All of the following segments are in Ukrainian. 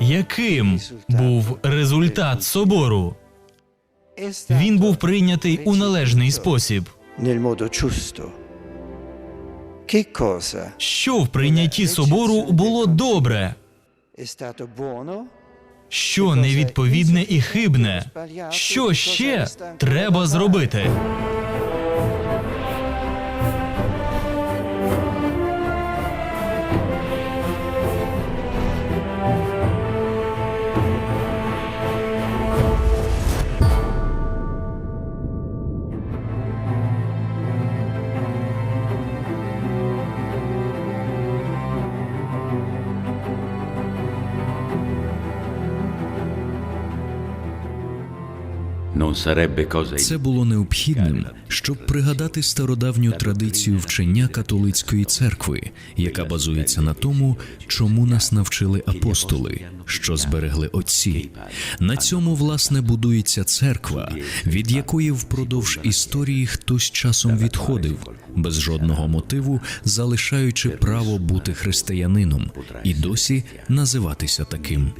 Яким був результат собору? Він був прийнятий у належний спосіб. Що в прийнятті собору було добре, що невідповідне і хибне, що ще треба зробити? Це було необхідним, щоб пригадати стародавню традицію вчення католицької церкви, яка базується на тому, чому нас навчили апостоли, що зберегли отці. На цьому власне будується церква, від якої впродовж історії хтось часом відходив, без жодного мотиву, залишаючи право бути християнином і досі називатися таким.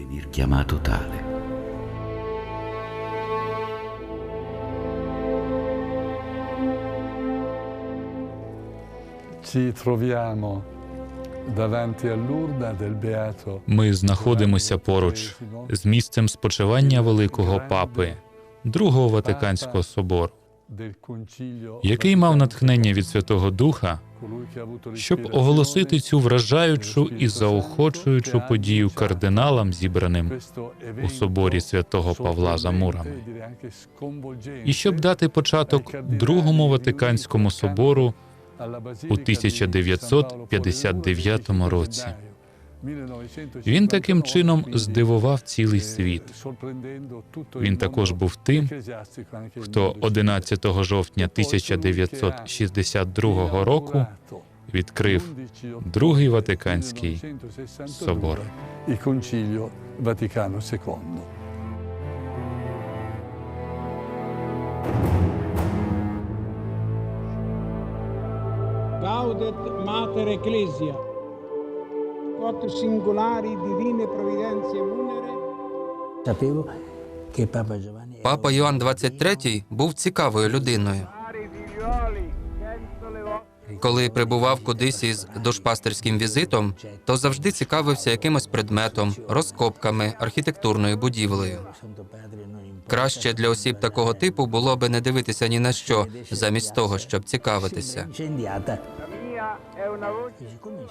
Ci troviamo davanti all'urna del beato. Ми знаходимося поруч з місцем спочивання великого папи, Другого Ватиканського собору, який мав натхнення від Святого Духа, щоб оголосити цю вражаючу і заохочуючу подію кардиналам, зібраним у соборі святого Павла за мурами, і щоб дати початок Другому Ватиканському собору у di San Paolo fuori 1959 Roma il 15 році. gennaio 1958 Він таким чином здивував цілий світ. Він також був тим, хто mondo 11 жовтня 1962 року відкрив Другий Ватиканський собор. Gaudet Mater Ecclesia, quod singulari divine providenze munere, Sapevo che Papa Giovanni Папа Йоанн 23 був цікавою людиною. Коли прибував кудись із душпастерським візитом, то завжди цікавився якимось предметом, розкопками, архітектурною будівлею. Краще для осіб такого типу було би не дивитися ні на що, замість того, щоб цікавитися.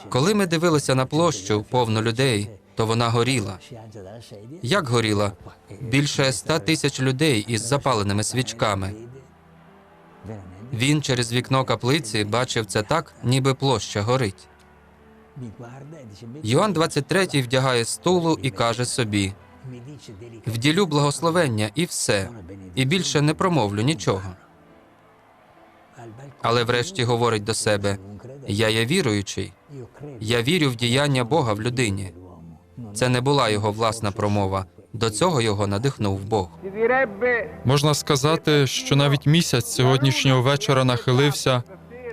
Коли ми дивилися на площу, повну людей, то вона горіла. Як горіла? Більше ста тисяч людей із запаленими свічками. Він через вікно каплиці бачив це так, ніби площа горить. mi guarda e dice, "Invece Йоанн 23 вдягає стулу і каже собі: вділю благословення і все, і більше не промовлю нічого. Але врешті говорить до себе: Я є віруючий, я вірю в діяння Бога в людині. Це не була його власна промова. До цього його надихнув Бог. Можна сказати, що навіть місяць сьогоднішнього вечора нахилився,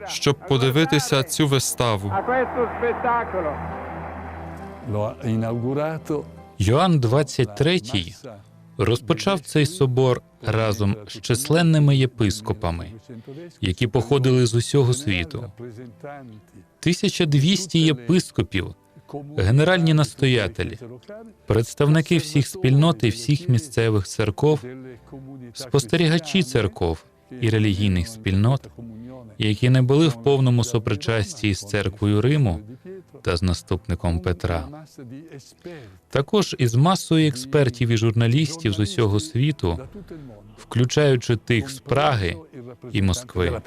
щоб подивитися цю виставу. Йоанн 23 розпочав цей собор разом з численними єпископами, які походили з усього світу. 1200 єпископів, генеральні настоятелі, представники всіх спільнот і всіх місцевих церков, спостерігачі церков і релігійних спільнот, які не були в повному сопричасті з церквою Риму та з наступником Петра. Також із масою експертів і журналістів з усього світу, включаючи тих з Праги і Москви.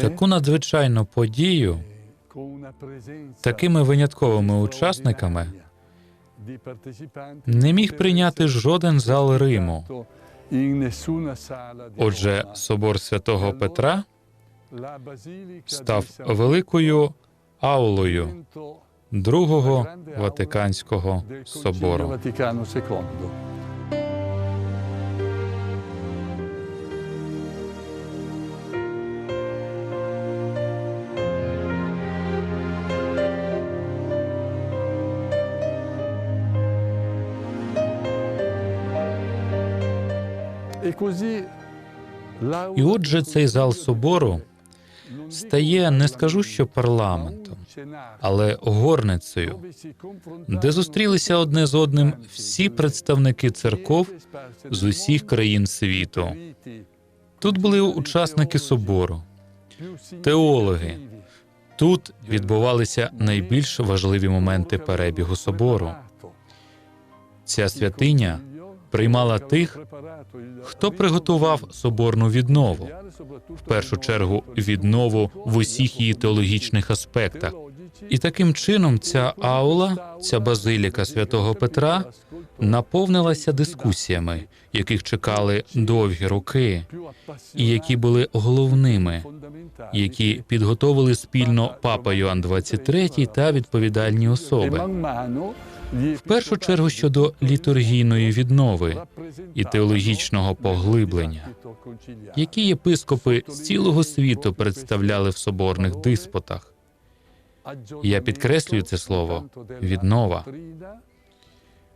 Таку надзвичайну подію такими винятковими учасниками не міг прийняти жоден зал Риму. Отже, собор святого Петра став великою аулою Другого Ватиканського собору. І отже, цей зал собору стає, не скажу, що парламентом, але горницею, де зустрілися одне з одним всі представники церков з усіх країн світу. Тут були учасники собору, теологи. Тут відбувалися найбільш важливі моменти перебігу собору. Ця святиня приймала тих, хто приготував соборну віднову, в першу чергу віднову в усіх її теологічних аспектах. І таким чином ця аула, ця базиліка святого Петра наповнилася дискусіями, яких чекали довгі роки, і які були головними, які підготовили спільно папа Йоанн XXIII та відповідальні особи. В першу чергу щодо літургійної віднови і теологічного поглиблення, які єпископи з цілого світу представляли в соборних диспотах. Я підкреслюю це слово віднова.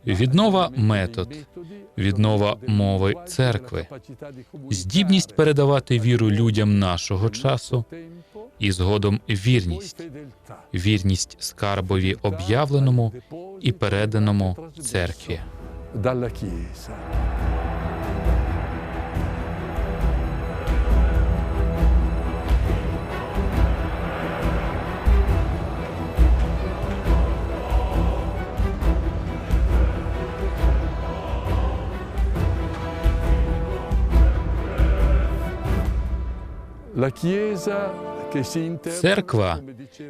Віднова метод, віднова мови церкви, здібність передавати віру людям нашого часу і згодом вірність, вірність скарбові об'явленому і переданому церкві. Церква,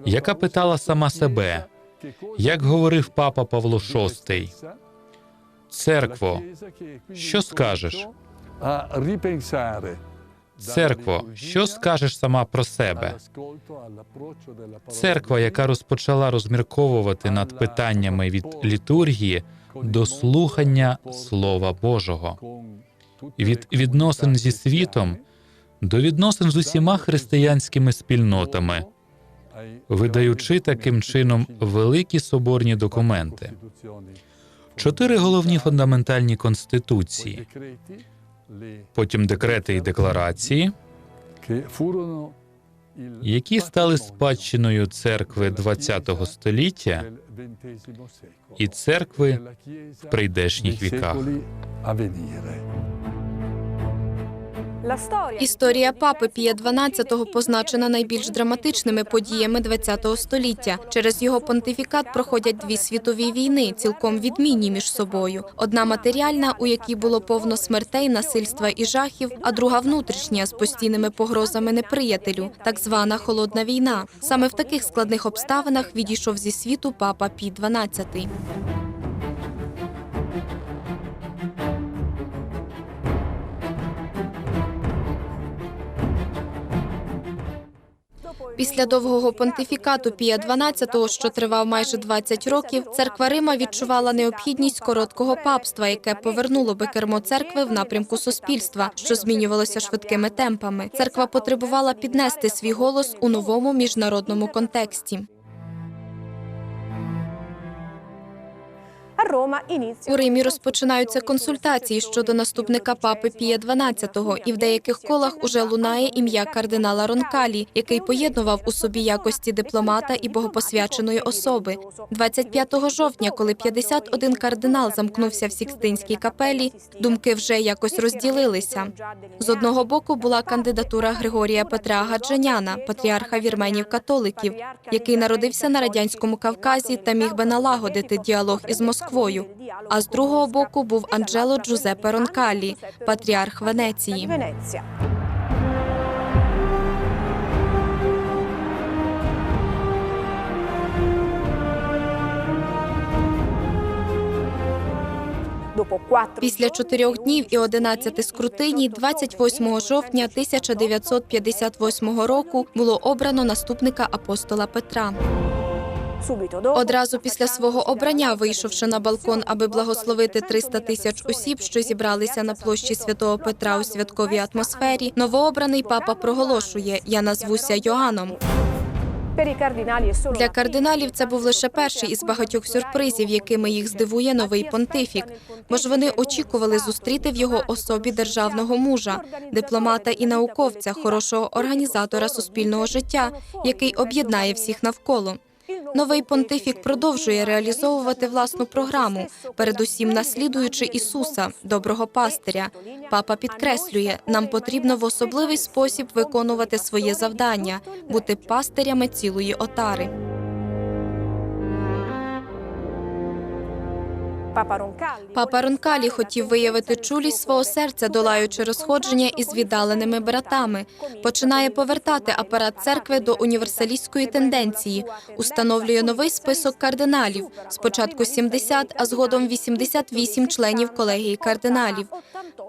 яка питала сама себе, як говорив папа Павло VI, церкво, що скажеш? Церкво, що скажеш сама про себе? Церква, яка розпочала розмірковувати над питаннями від літургії до слухання Слова Божого, від відносин зі світом до відносин з усіма християнськими спільнотами, видаючи таким чином великі соборні документи. Чотири головні фундаментальні конституції, потім декрети і декларації, які стали спадщиною церкви ХХ століття і церкви в прийдешніх віках. Історія папи Пія XII позначена найбільш драматичними подіями ХХ століття. Через його понтифікат проходять дві світові війни, цілком відмінні між собою. Одна матеріальна, у якій було повно смертей, насильства і жахів, а друга внутрішня з постійними погрозами неприятелю, так звана холодна війна. Саме в таких складних обставинах відійшов зі світу папа Пій XII. Після довгого понтифікату Пія XII, що тривав майже 20 років, церква Рима відчувала необхідність короткого папства, яке повернуло би кермо церкви в напрямку суспільства, що змінювалося швидкими темпами. Церква потребувала піднести свій голос у новому міжнародному контексті. У Римі розпочинаються консультації щодо наступника папи Пія XII, і в деяких колах уже лунає ім'я кардинала Ронкалі, який поєднував у собі якості дипломата і богопосвяченої особи. 25 жовтня, коли 51 кардинал замкнувся в Сікстинській капелі, думки вже якось розділилися. З одного боку була кандидатура Григорія Петра Гаджаняна, патріарха вірменів-католиків, який народився на радянському Кавказі та міг би налагодити діалог із Москвою. Москвою. А з другого боку був Анджело Джузепе Ронкалі, патріарх Венеції. Після чотирьох днів і одинадцяти скрутиній 28 жовтня 1958 року було обрано наступника апостола Петра. Одразу після свого обрання, вийшовши на балкон, аби благословити 300 тисяч осіб, що зібралися на площі святого Петра у святковій атмосфері, новообраний папа проголошує: Я назвуся Йоанном. Для кардиналів це був лише перший із багатьох сюрпризів, якими їх здивує новий понтифік. Бо ж вони очікували зустріти в його особі державного мужа, дипломата і науковця, хорошого організатора суспільного життя, який об'єднає всіх навколо. Новий понтифік продовжує реалізовувати власну програму, передусім наслідуючи Ісуса, доброго пастиря. Папа підкреслює, нам потрібно в особливий спосіб виконувати своє завдання бути пастирями цілої отари. Папа Ронкалі хотів виявити чулість свого серця, долаючи розходження із віддаленими братами. Починає повертати апарат церкви до універсалістської тенденції, установлює новий список кардиналів. Спочатку 70, а згодом 88 членів колегії кардиналів.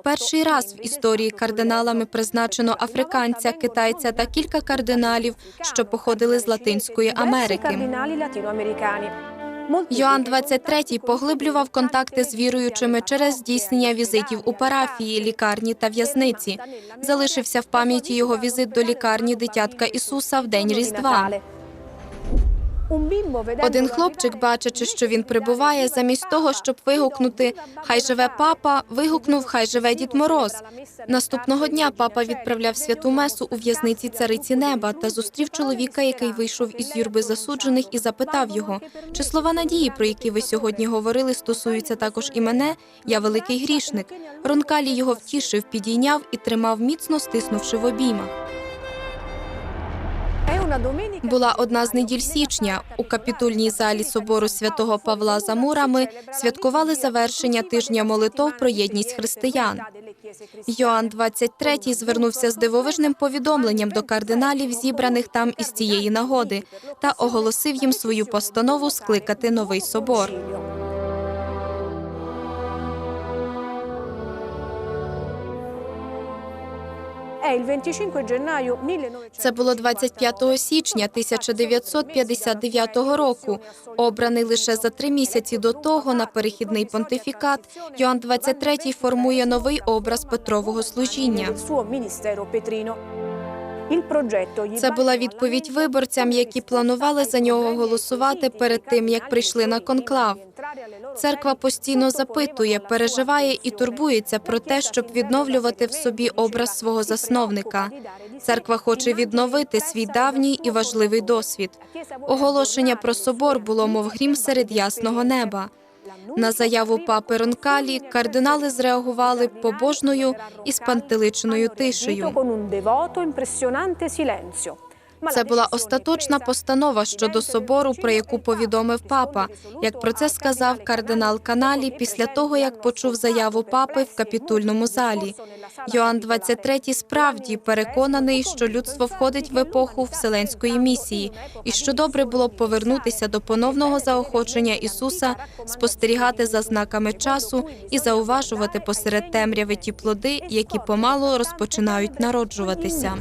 Перший раз в історії кардиналами призначено африканця, китайця та кілька кардиналів, що походили з Латинської Америки. Йоанн 23 поглиблював контакти з віруючими через здійснення візитів у парафії, лікарні та в'язниці. Залишився в пам'яті його візит до лікарні дитятка Ісуса в день Різдва. Один хлопчик, бачачи, що він прибуває, замість того, щоб вигукнути Хай живе папа, вигукнув Хай живе Дід Мороз. Наступного дня папа відправляв святу месу у в'язниці цариці неба та зустрів чоловіка, який вийшов із юрби засуджених, і запитав його: чи слова надії, про які ви сьогодні говорили, стосуються також і мене? Я великий грішник. Ронкалі його втішив, підійняв і тримав міцно стиснувши в обіймах. Була одна з неділь січня. У капітульній залі собору святого Павла за мурами святкували завершення тижня молитов про єдність християн. Йоанн 23 звернувся з дивовижним повідомленням до кардиналів, зібраних там із цієї нагоди, та оголосив їм свою постанову скликати новий собор. Це було 25 січня 1959 року. Обраний лише за три місяці до того на перехідний понтифікат. Йоанн 23 формує новий образ Петрового служіння. Це була відповідь виборцям, які планували за нього голосувати перед тим, як прийшли на конклав. Церква постійно запитує, переживає і турбується про те, щоб відновлювати в собі образ свого засновника. Церква хоче відновити свій давній і важливий досвід. Оголошення про собор було, мов грім серед ясного неба. На заяву папи Ронкалі кардинали зреагували побожною і спантеличеною тишею. Це була остаточна постанова щодо собору, про яку повідомив папа. Як про це сказав кардинал Каналі після того, як почув заяву папи в капітульному залі. Йоанн 23 справді переконаний, що людство входить в епоху вселенської місії, і що добре було б повернутися до поновного заохочення Ісуса, спостерігати за знаками часу і зауважувати посеред темряви ті плоди, які помалу розпочинають народжуватися.